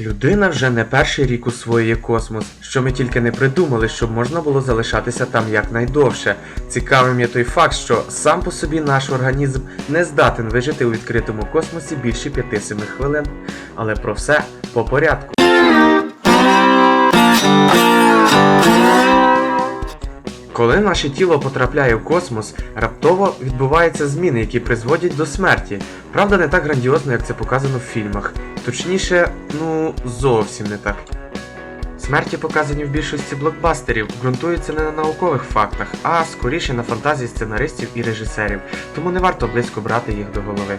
Людина вже не перший рік усвоює космос, що ми тільки не придумали, щоб можна було залишатися там якнайдовше. Цікавим є той факт, що сам по собі наш організм не здатен вижити у відкритому космосі більше 5-7 хвилин. Але про все по порядку. Коли наше тіло потрапляє в космос, раптово відбуваються зміни, які призводять до смерті. Правда, не так грандіозно, як це показано в фільмах. Точніше, ну зовсім не так. Смерті, показані в більшості блокбастерів, ґрунтуються не на наукових фактах, а скоріше на фантазії сценаристів і режисерів, тому не варто близько брати їх до голови.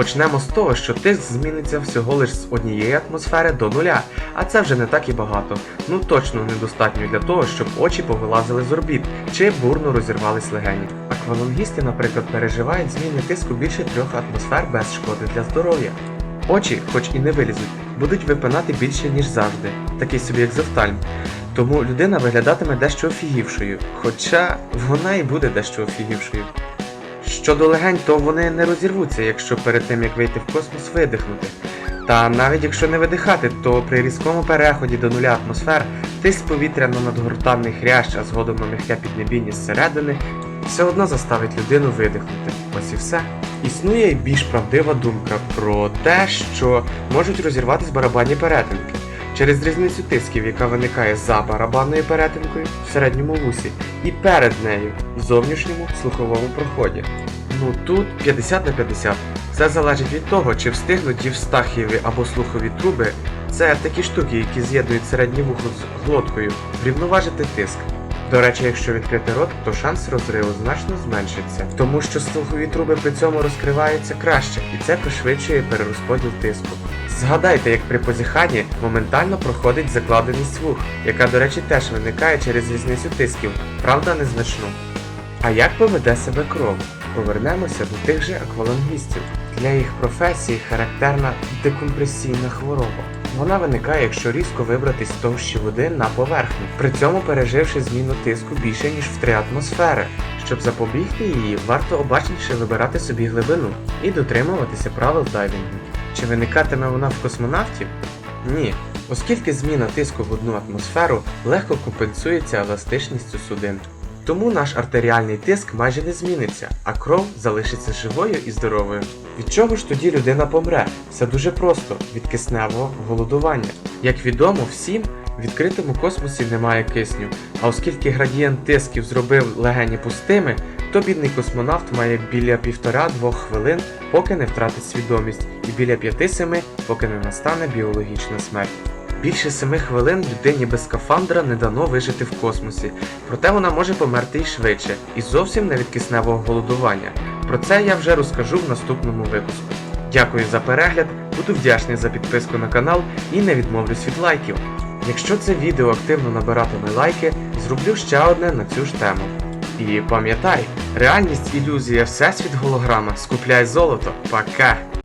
Почнемо з того, що тиск зміниться всього лиш з однієї атмосфери до нуля, а це вже не так і багато. Ну точно недостатньо для того, щоб очі повилазили з орбіт чи бурно розірвались легені. Аквалангісти, наприклад, переживають зміни тиску більше трьох атмосфер без шкоди для здоров'я. Очі, хоч і не вилізуть, будуть випинати більше, ніж завжди, такий собі екзофтальм. Тому людина виглядатиме дещо офігівшою, хоча вона і буде дещо офігівшою. Щодо легень, то вони не розірвуться, якщо перед тим як вийти в космос видихнути. Та навіть якщо не видихати, то при різкому переході до нуля атмосфер тиск повітря на надгортанний хрящ, а згодом на м'яке піднебіння зсередини, все одно заставить людину видихнути. Ось і все. Існує й більш правдива думка про те, що можуть розірватися барабанні перетинки через різницю тисків, яка виникає за барабанною перетинкою в середньому вусі, і перед нею в зовнішньому слуховому проході. Ну тут 50 на 50. Все залежить від того, чи встигнуть дівстахієві або слухові труби. Це такі штуки, які з'єднують середнє вухо з глоткою, врівноважити тиск. До речі, якщо відкрити рот, то шанс розриву значно зменшиться, тому що слухові труби при цьому розкриваються краще, і це пришвидшує перерозподіл тиску. Згадайте, як при позіханні моментально проходить закладеність вух, яка, до речі, теж виникає через різницю тисків, правда незначну. А як поведе себе кров? Повернемося до тих же аквалангістів. Для їх професії характерна декомпресійна хвороба. Вона виникає, якщо різко вибратись з товщі води на поверхню, при цьому переживши зміну тиску більше ніж в 3 атмосфери. Щоб запобігти її, варто обачніше вибирати собі глибину і дотримуватися правил дайвінгу. Чи виникатиме вона в космонавтів? Ні, оскільки зміна тиску в одну атмосферу легко компенсується еластичністю судин. Тому наш артеріальний тиск майже не зміниться, а кров залишиться живою і здоровою. Від чого ж тоді людина помре? Все дуже просто від кисневого голодування. Як відомо всім, в відкритому космосі немає кисню, а оскільки градієнт тисків зробив легені пустими, то бідний космонавт має біля півтора-двох хвилин, поки не втратить свідомість, і біля п'яти-семи, поки не настане біологічна смерть. Більше семи хвилин людині без скафандра не дано вижити в космосі, проте вона може померти і швидше, і зовсім не від кисневого голодування. Про це я вже розкажу в наступному випуску. Дякую за перегляд, буду вдячний за підписку на канал і не відмовлюсь від лайків. Якщо це відео активно набиратиме лайки, зроблю ще одне на цю ж тему. І пам'ятай, реальність ілюзія всесвіт голограма, скупляй золото, пока!